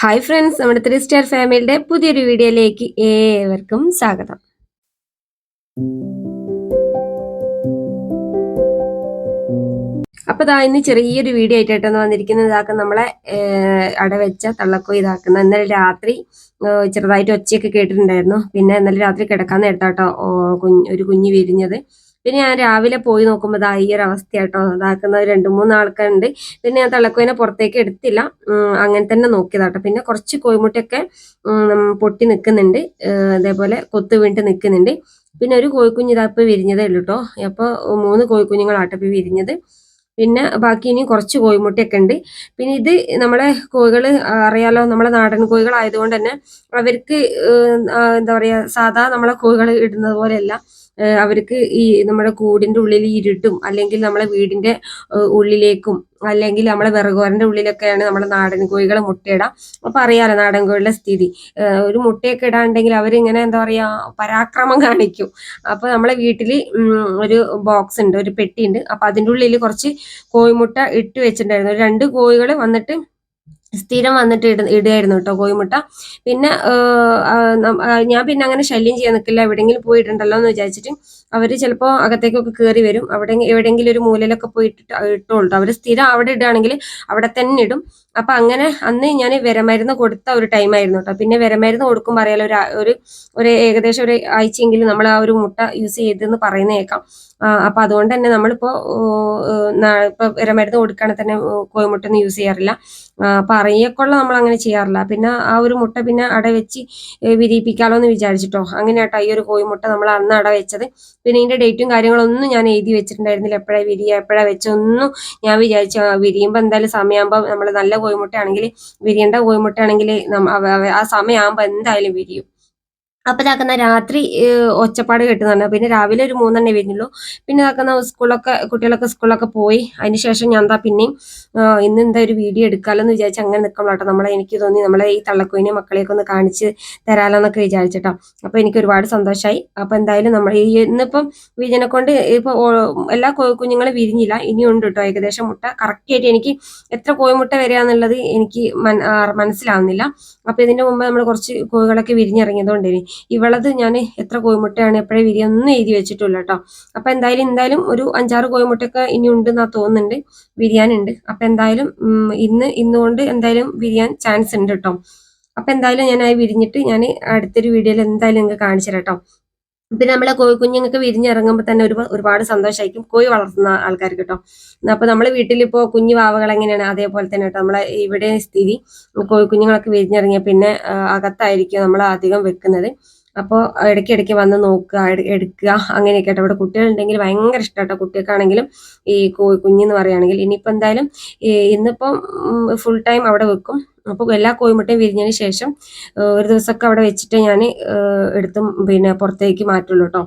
Hi friends നമ്മുടെ three star ഫാമിലിയുടെ പുതിയൊരു വീഡിയോയിലേക്ക് ഏവർക്കും സ്വാഗതം. അപ്പൊ ഇതാ ഇന്ന് ചെറിയൊരു വീഡിയോ ആയിട്ടാണ് വന്നിരിക്കുന്നത്. ഇതാക്കുന്ന നമ്മളെ അട അടവെച്ച തള്ളക്കോ ഇതാക്കുന്ന ഇന്നലെ രാത്രി ചെറുതായിട്ട് ഒച്ചയൊക്കെ കേട്ടിട്ടുണ്ടായിരുന്നു. പിന്നെ ഇന്നലെ രാത്രി കിടക്കാൻ നേരത്താട്ടോ കുഞ്ഞ് ഒരു കുഞ്ഞ് വിരിഞ്ഞത്. പിന്നെ ഞാൻ രാവിലെ പോയി നോക്കുമ്പോൾ ദാ ഈ ഒരു അവസ്ഥയാട്ടോ. ഇതാക്കുന്ന രണ്ട് മൂന്ന് ആൾക്കാരുണ്ട്. പിന്നെ ഞാൻ തള്ളക്കോയിനെ പുറത്തേക്ക് എടുത്തില്ല. അങ്ങനെ തന്നെ നോക്കിയതാട്ടോ. പിന്നെ കുറച്ച് കോഴിമുട്ടയൊക്കെ പൊട്ടി നിൽക്കുന്നുണ്ട് അതേപോലെ കൊത്തു വീണിട്ട് നിൽക്കുന്നുണ്ട് പിന്നെ ഒരു കോഴിക്കുഞ്ഞ് ഇതാ ഇപ്പൊ വിരിഞ്ഞതേ ഉള്ളൂ കേട്ടോ അപ്പോൾ മൂന്ന് കോഴിക്കുഞ്ഞുങ്ങളാട്ടോ ഇപ്പൊ വിരിഞ്ഞത്. പിന്നെ ബാക്കി ഇനി കുറച്ച് കോഴിമുട്ടയൊക്കെ ഉണ്ട്. പിന്നെ ഇത് നമ്മളെ കോഴികൾ അറിയാലോ നമ്മളെ നാടൻ കോഴികൾ ആയതുകൊണ്ട് തന്നെ അവർക്ക് എന്താ പറയുക സാധാ നമ്മളെ കോഴികൾ ഇടുന്നത് പോലെയല്ല. അവർക്ക് ഈ നമ്മുടെ കൂടിന്റെ ഉള്ളിൽ ഇരുട്ടും അല്ലെങ്കിൽ നമ്മളെ വീടിന്റെ ഉള്ളിലേക്കും അല്ലെങ്കിൽ നമ്മളെ വിറകുവരന്റെ ഉള്ളിലൊക്കെയാണ് നമ്മളെ നാടൻ കോഴികൾ മുട്ടയിടാം. അപ്പൊ അറിയാലോ നാടൻ കോഴികളുടെ സ്ഥിതി. ഒരു മുട്ടയൊക്കെ ഇടാണ്ടെങ്കിൽ അവരിങ്ങനെ എന്താ പറയാ പരാക്രമം കാണിക്കും. അപ്പൊ നമ്മളെ വീട്ടിൽ ഒരു ബോക്സ് ഉണ്ട് ഒരു പെട്ടി ഉണ്ട്. അപ്പൊ അതിന്റെ ഉള്ളിൽ കുറച്ച് കോഴിമുട്ട ഇട്ട് വെച്ചിട്ടുണ്ടായിരുന്നു. രണ്ട് കോഴികൾ വന്നിട്ട് സ്ഥിരം വന്നിട്ട് ഇട ഇടുകയായിരുന്നു കേട്ടോ കോഴിമുട്ട. പിന്നെ ഞാൻ പിന്നെ അങ്ങനെ ശല്യം ചെയ്യാൻ നിൽക്കില്ല എവിടെയെങ്കിലും പോയിട്ടുണ്ടല്ലോ എന്ന് വിചാരിച്ചിട്ട് അവർ ചിലപ്പോൾ അകത്തേക്കൊക്കെ കയറി വരും. അവിടെ എവിടെയെങ്കിലും ഒരു മൂലയിലൊക്കെ പോയിട്ട് ഇട്ടോളൂ അവർ സ്ഥിരം അവിടെ ഇടുകയാണെങ്കിൽ അവിടെ തന്നെ ഇടും. അപ്പം അങ്ങനെ അന്ന് ഞാൻ വിരമരുന്ന് കൊടുത്ത ഒരു ടൈം ആയിരുന്നു കേട്ടോ പിന്നെ വിരമരുന്ന് കൊടുക്കുമ്പോൾ അറിയാലോ ഒരു ഒരു ഒരു ഏകദേശം ഒരു ആഴ്ചയെങ്കിലും നമ്മൾ ആ ഒരു മുട്ട യൂസ് ചെയ്തെന്ന് പറയുന്ന കേൾക്കാം അപ്പം അതുകൊണ്ട് തന്നെ നമ്മളിപ്പോൾ ഇപ്പോൾ ഇപ്പൊ വിരമരുന്ന് കൊടുക്കുകയാണെങ്കിൽ തന്നെ കോഴിമുട്ടൊന്നും യൂസ് ചെയ്യാറില്ല. അപ്പൊ നമ്മൾ അങ്ങനെ ചെയ്യാറില്ല. പിന്നെ ആ ഒരു മുട്ട പിന്നെ അട വെച്ച് വിരിയിപ്പിക്കാമല്ലോ എന്ന് വിചാരിച്ചിട്ടോ. അങ്ങനെയാട്ടോ ഈ ഒരു കോഴിമുട്ട നമ്മൾ അന്ന് അട വെച്ചത്. പിന്നെ ഇതിന്റെ ഡേറ്റും കാര്യങ്ങളൊന്നും ഞാൻ എഴുതി വെച്ചിട്ടുണ്ടായിരുന്നില്ല. എപ്പോഴാ വിരിയ എപ്പോഴാ വെച്ചൊന്നും ഞാൻ വിചാരിച്ചു വിരിയുമ്പോൾ എന്തായാലും സമയമാകുമ്പോൾ നമ്മൾ നല്ല കോഴിമുട്ടയാണെങ്കിൽ വിരിയേണ്ട കോഴിമുട്ടയാണെങ്കിൽ ആ സമയമാകുമ്പോൾ എന്തായാലും വിരിയും. അപ്പൊ ഇതാക്കുന്ന രാത്രി ഒച്ചപ്പാട് കേട്ടുന്നുണ്ട് പിന്നെ രാവിലെ ഒരു മൂന്നെണ്ണേ വരുന്നുള്ളൂ. പിന്നെ ഇതാക്കുന്ന സ്കൂളൊക്കെ കുട്ടികളൊക്കെ സ്കൂളൊക്കെ പോയി. അതിന് ശേഷം ഞാൻ എന്താ പിന്നെയും ഇന്ന് എന്താ ഒരു വീഡിയോ എടുക്കാമല്ലോ വിചാരിച്ച് അങ്ങനെ നിൽക്കണം കേട്ടോ നമ്മളെ എനിക്ക് തോന്നി നമ്മളെ ഈ തള്ളക്കുവിനെ മക്കളെയൊക്കെ ഒന്ന് കാണിച്ച് തരാമല്ലോ എന്നൊക്കെ വിചാരിച്ചിട്ടോ. അപ്പൊ എനിക്ക് ഒരുപാട് സന്തോഷമായി അപ്പൊ എന്തായാലും നമ്മൾ ഈ ഇന്നിപ്പം വിജനെ കൊണ്ട് ഇപ്പൊ എല്ലാ കുഞ്ഞുങ്ങളും വിരിഞ്ഞില്ല. ഇനിയുണ്ട് കേട്ടോ ഏകദേശം മുട്ട. കറക്റ്റ് ആയിട്ട് എനിക്ക് എത്ര കോഴിമുട്ട വരികയെന്നുള്ളത് എനിക്ക് മനസ്സിലാവുന്നില്ല. അപ്പൊ ഇതിന്റെ മുമ്പ് നമ്മൾ കുറച്ച് കോഴികളൊക്കെ വിരിഞ്ഞിറങ്ങിയതുകൊണ്ട് ഇവളത് ഞാൻ എത്ര കോഴിമുട്ടയാണ് എപ്പോഴേ വിരിയൊന്നും എഴുതി വെച്ചിട്ടില്ല കേട്ടോ. അപ്പൊ എന്തായാലും എന്തായാലും ഒരു അഞ്ചാറ് കോഴിമുട്ടയൊക്കെ ഇനി ഉണ്ടെന്നാ തോന്നുന്നുണ്ട്. വിരിയാനുണ്ട് അപ്പൊ എന്തായാലും ഇന്ന് ഇന്നുകൊണ്ട് എന്തായാലും വിരിയാൻ ചാൻസ് ഉണ്ട് കേട്ടോ. അപ്പൊ എന്തായാലും ഞാൻ അത് വിരിഞ്ഞിട്ട് ഞാൻ അടുത്തൊരു വീഡിയോയിൽ എന്തായാലും നിങ്ങൾക്ക് കാണിച്ചു തരാം കേട്ടോ. പിന്നെ നമ്മളെ കോഴി കുഞ്ഞുങ്ങൾക്ക് വിരിഞ്ഞിറങ്ങുമ്പോൾ തന്നെ ഒരു ഒരുപാട് സന്തോഷമായിരിക്കും കോഴി വളർത്തുന്ന ആൾക്കാർക്ക് കേട്ടോ. അപ്പൊ നമ്മളെ വീട്ടിലിപ്പോ കുഞ്ഞു വാവകൾ എങ്ങനെയാണ്? അതേപോലെ തന്നെ കേട്ടോ. നമ്മളെ ഇവിടെ സ്ഥിതി. കോഴി കുഞ്ഞുങ്ങളൊക്കെ വിരിഞ്ഞിറങ്ങിയ പിന്നെ അകത്തായിരിക്കും നമ്മൾ അധികം വെക്കുന്നത്. അപ്പോൾ ഇടയ്ക്കിടയ്ക്ക് വന്ന് നോക്കുക എടുക്കുക അങ്ങനെയൊക്കെ കേട്ടോ ഇവിടെ കുട്ടികളുണ്ടെങ്കിൽ ഭയങ്കര ഇഷ്ടമാട്ടോ കുട്ടികൾക്കാണെങ്കിലും ഈ കുഞ്ഞു കുഞ്ഞെന്ന് പറയുകയാണെങ്കിൽ ഇനിയിപ്പോൾ എന്തായാലും ഇന്നിപ്പം ഫുൾ ടൈം അവിടെ വെക്കും. അപ്പോൾ എല്ലാ കോയിമുട്ടയും വിരിഞ്ഞതിന് ശേഷം ഒരു ദിവസമൊക്കെ അവിടെ വെച്ചിട്ട് ഞാൻ എടുത്തും പിന്നെ പുറത്തേക്ക് മാറ്റുള്ളൂ കേട്ടോ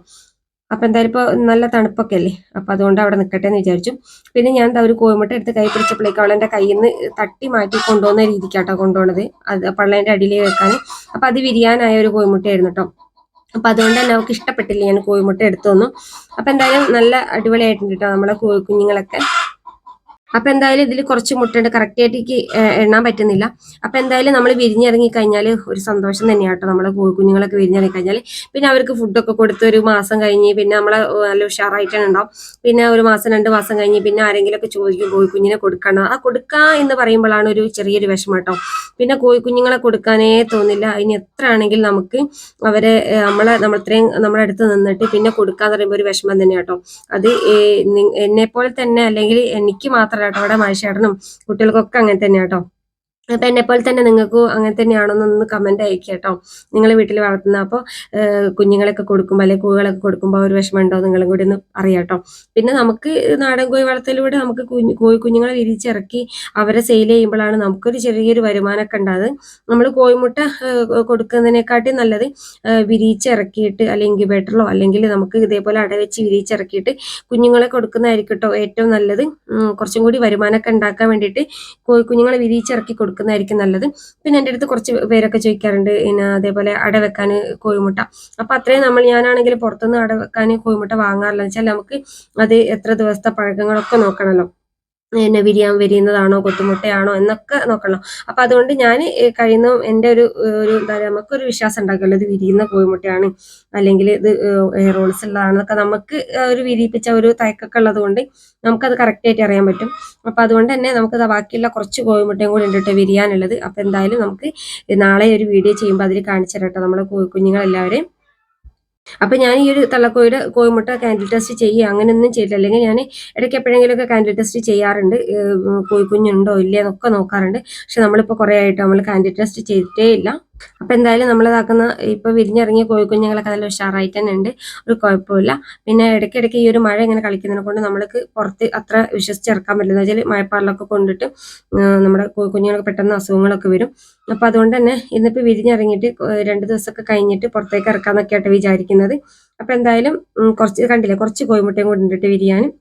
അപ്പൊ എന്തായാലും ഇപ്പോൾ നല്ല തണുപ്പൊക്കെ അല്ലേ അപ്പോൾ അതുകൊണ്ട് അവിടെ നിൽക്കട്ടെ എന്ന് വിചാരിച്ചു. പിന്നെ ഞാൻ എന്താ ഒരു കോയമുട്ട എടുത്ത് കൈ പിടിച്ചപ്പോഴേക്കും അവൾ എന്റെ കയ്യിൽ നിന്ന് തട്ടി മാറ്റി കൊണ്ടുപോകുന്ന രീതിക്കാട്ടോ കൊണ്ടുപോണത്. അത് പള്ളേന്റെ അടിയിൽ വെക്കാൻ. അപ്പോൾ അത് വിരിയാനായ ഒരു കോയമുട്ടയായിരുന്നു കേട്ടോ അപ്പം അതുകൊണ്ട് തന്നെ അവൾക്ക് ഇഷ്ടപ്പെട്ടില്ല ഞാൻ കോഴിമുട്ട എടുത്തു തന്നു. അപ്പം എന്തായാലും നല്ല അടിപൊളിയായിട്ടുണ്ട് കേട്ടോ നമ്മളെ കുഞ്ഞുങ്ങളൊക്കെ. അപ്പൊ എന്തായാലും ഇതിൽ കുറച്ച് മുട്ടയുണ്ട്. കറക്റ്റ് ആയിട്ട് എണ്ണാൻ പറ്റുന്നില്ല. അപ്പൊ എന്തായാലും നമ്മൾ വിരിഞ്ഞിറങ്ങി കഴിഞ്ഞാൽ ഒരു സന്തോഷം തന്നെയാണ് കേട്ടോ. നമ്മളെ കുഞ്ഞുങ്ങളൊക്കെ വിരിഞ്ഞിറങ്ങി കഴിഞ്ഞാൽ പിന്നെ അവർക്ക് ഫുഡൊക്കെ കൊടുത്ത് ഒരു മാസം കഴിഞ്ഞ് പിന്നെ നമ്മളെ നല്ല ഉഷാറായിട്ടാണ് ഉണ്ടാവും. പിന്നെ ഒരു മാസം രണ്ട് മാസം കഴിഞ്ഞ് പിന്നെ ആരെങ്കിലും ആരെങ്കിലുമൊക്കെ ചോദിക്കും കോഴിക്കുഞ്ഞിനെ കൊടുക്കണം? ആ കൊടുക്കുക എന്ന് പറയുമ്പോഴാണ് ഒരു ചെറിയൊരു വിഷമം കേട്ടോ. പിന്നെ കോഴിക്കുഞ്ഞുങ്ങളെ കൊടുക്കാനേ തോന്നില്ല. അതിന് എത്ര ആണെങ്കിൽ നമുക്ക് അവരെ നമ്മളെ നമ്മൾ ഇത്രയും നമ്മുടെ അടുത്ത് നിന്നിട്ട് പിന്നെ കൊടുക്കാന്ന് പറയുമ്പോൾ ഒരു വിഷമം തന്നെ കേട്ടോ. അത് എന്നെ പോലെ തന്നെ അല്ലെങ്കിൽ എനിക്ക് മാത്രമല്ല കേട്ടോ അവിടെ മാഷേട്ടനും കുട്ടികൾക്കൊക്കെ അങ്ങനെ തന്നെ കേട്ടോ അപ്പൊ പോലെ തന്നെ നിങ്ങൾക്ക് അങ്ങനെ തന്നെയാണോന്നൊന്ന് കമന്റ് അയക്കുക കേട്ടോ. നിങ്ങൾ വീട്ടിൽ വളർത്തുന്ന അപ്പോൾ കുഞ്ഞുങ്ങളൊക്കെ കൊടുക്കുമ്പോൾ അല്ലെങ്കിൽ കോഴികളൊക്കെ കൊടുക്കുമ്പോൾ ഒരു വിഷമമുണ്ടോ നിങ്ങളും കൂടി ഒന്ന് അറിയാം പിന്നെ നമുക്ക് നാടൻ കോഴി വളർത്തലിലൂടെ നമുക്ക് കുഞ്ഞു കോഴി കുഞ്ഞുങ്ങളെ വിരിച്ചിറക്കി അവരെ സെയിൽ ചെയ്യുമ്പോഴാണ് നമുക്കൊരു ചെറിയൊരു വരുമാനമൊക്കെ ഉണ്ടാകുന്നത് നമ്മൾ കോഴിമുട്ട കൊടുക്കുന്നതിനെക്കാട്ടി നല്ലത് വിരിയിച്ചിറക്കിയിട്ട് അല്ലെങ്കിൽ ഇൻക്യുബേറ്ററിലോ അല്ലെങ്കിൽ നമുക്ക് ഇതേപോലെ അടവെച്ച് വിരിയിച്ചിറക്കിയിട്ട് കുഞ്ഞുങ്ങളെ കൊടുക്കുന്നതായിരിക്കും കേട്ടോ ഏറ്റവും നല്ലത്. കുറച്ചും കൂടി വരുമാനമൊക്കെ ഉണ്ടാക്കാൻ വേണ്ടിയിട്ട് കോഴി കുഞ്ഞുങ്ങളെ വിരിയിച്ചിറക്കി കൊടുക്കുന്നതായിരിക്കും നല്ലത്. പിന്നെ എന്റെ അടുത്ത് കുറച്ച് പേരൊക്കെ ചോദിക്കാറുണ്ട് പിന്നെ അതേപോലെ അട വെക്കാൻ കോഴിമുട്ട. അപ്പം അത്രയും നമ്മൾ ഞാനാണെങ്കിൽ പുറത്തുനിന്ന് അട വെക്കാൻ കോഴിമുട്ട വാങ്ങാറില്ല. വെച്ചാൽ നമുക്ക് അത് എത്ര ദിവസത്തെ പഴക്കങ്ങളൊക്കെ നോക്കണമല്ലോ. പിന്നെ വിരിയാൻ വരിയുന്നതാണോ കൊത്തുമുട്ടയാണോ എന്നൊക്കെ നോക്കണം. അപ്പൊ അതുകൊണ്ട് ഞാൻ കഴിയുന്ന എന്റെ ഒരു ഒരു എന്താ പറയുക നമുക്കൊരു വിശ്വാസം ഉണ്ടാക്കുമല്ലോ. ഇത് വിരിയുന്ന കോഴിമുട്ടയാണ് അല്ലെങ്കിൽ ഇത് റോൾസ് ഉള്ളതാണെന്നൊക്കെ നമുക്ക് ഒരു വിരിയിപ്പിച്ച ഒരു തയക്കൊക്കെ ഉള്ളത് കൊണ്ട് നമുക്കത് കറക്റ്റായിട്ട് അറിയാൻ പറ്റും. അപ്പൊ അതുകൊണ്ട് തന്നെ നമുക്ക് ബാക്കിയുള്ള കുറച്ച് കോഴിമുട്ടയും കൂടി ഉണ്ടിട്ട് വിരിയാനുള്ളത്. അപ്പൊ എന്തായാലും നമുക്ക് നാളെ ഒരു വീഡിയോ ചെയ്യുമ്പോൾ അതിൽ കാണിച്ചു തരാം കേട്ടോ നമ്മളെ കുഞ്ഞുങ്ങളെല്ലാവരെയും. അപ്പൊ ഞാൻ ഈ ഒരു തള്ളക്കോയുടെ കോഴിമുട്ട കാൻഡിൽ ടെസ്റ്റ് ചെയ്യുക അങ്ങനെയൊന്നും ചെയ്തില്ല അല്ലെങ്കിൽ ഞാൻ ഇടയ്ക്ക് എപ്പോഴെങ്കിലുമൊക്കെ കാൻഡിൽ ടെസ്റ്റ് ചെയ്യാറുണ്ട്. കോഴിക്കുഞ്ഞുണ്ടോ ഇല്ലയോ എന്നൊക്കെ നോക്കാറുണ്ട്. പക്ഷെ നമ്മളിപ്പോൾ കുറേ ആയിട്ട് നമ്മൾ കാൻഡിൽ ടെസ്റ്റ് ചെയ്തിട്ടേ ഇല്ല. അപ്പൊ എന്തായാലും നമ്മളിതാക്കുന്ന ഇപ്പൊ വിരിഞ്ഞിറങ്ങിയ കോഴിക്കുഞ്ഞുങ്ങളൊക്കെ നല്ല ഉഷാറായിട്ട് തന്നെ ഉണ്ട് ഒരു കുഴപ്പമില്ല. പിന്നെ ഇടയ്ക്കിടയ്ക്ക് ഈ ഒരു മഴ ഇങ്ങനെ കളിക്കുന്നതിനെ കൊണ്ട് നമ്മൾക്ക് പുറത്ത് അത്ര വിശ്വസിച്ചിറക്കാൻ പറ്റില്ല. എന്ന് വെച്ചാൽ മഴപ്പാറിലൊക്കെ കൊണ്ടിട്ട് നമ്മുടെ കോഴിക്കുഞ്ഞുങ്ങൾക്ക് പെട്ടെന്ന് അസുഖങ്ങളൊക്കെ വരും. അപ്പൊ അതുകൊണ്ട് തന്നെ ഇന്നിപ്പോ വിരിഞ്ഞിറങ്ങിയിട്ട് രണ്ട് ദിവസമൊക്കെ കഴിഞ്ഞിട്ട് പുറത്തേക്ക് ഇറക്കാന്നൊക്കെ ആയിട്ട് വിചാരിക്കുന്നത്. അപ്പൊ എന്തായാലും കുറച്ച് കണ്ടില്ലേ കുറച്ച് കോഴിമുട്ടയും കൊണ്ടിട്ട് വിരിയാനും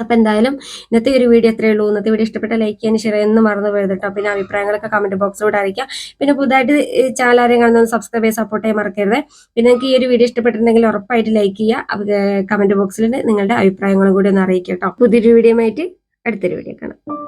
അപ്പൊ എന്തായാലും ഇന്നത്തെ ഒരു വീഡിയോ എത്രയേ ഉള്ളൂ. ഇന്നത്തെ വീഡിയോ ഇഷ്ടപ്പെട്ട ലൈക്ക് ചെയ്യാൻ ഷെയർ എന്ന് മറന്നു പോയത് കേട്ടോ. പിന്നെ അഭിപ്രായങ്ങളൊക്കെ കമന്റ് ബോക്സിലൂടെ അറിയിക്കാം. പിന്നെ പുതുതായിട്ട് ചാനൽ ആരെയും കാണുന്ന സബ്സ്ക്രൈബ് ചെയ്യാൻ സപ്പോർട്ട് ചെയ്യാൻ മറക്കരുത്. പിന്നെ നിങ്ങൾക്ക് ഈ ഒരു വീഡിയോ ഇഷ്ടപ്പെട്ടിട്ടുണ്ടെങ്കിൽ ഉറപ്പായിട്ട് ലൈക്ക് ചെയ്യുക. കമന്റ് ബോക്സിൽ നിങ്ങളുടെ അഭിപ്രായങ്ങളും കൂടി ഒന്ന് അറിയിക്കാം കേട്ടോ. പുതിയൊരു വീഡിയോ ആയിട്ട് അടുത്തൊരു വീഡിയോ കാണാം.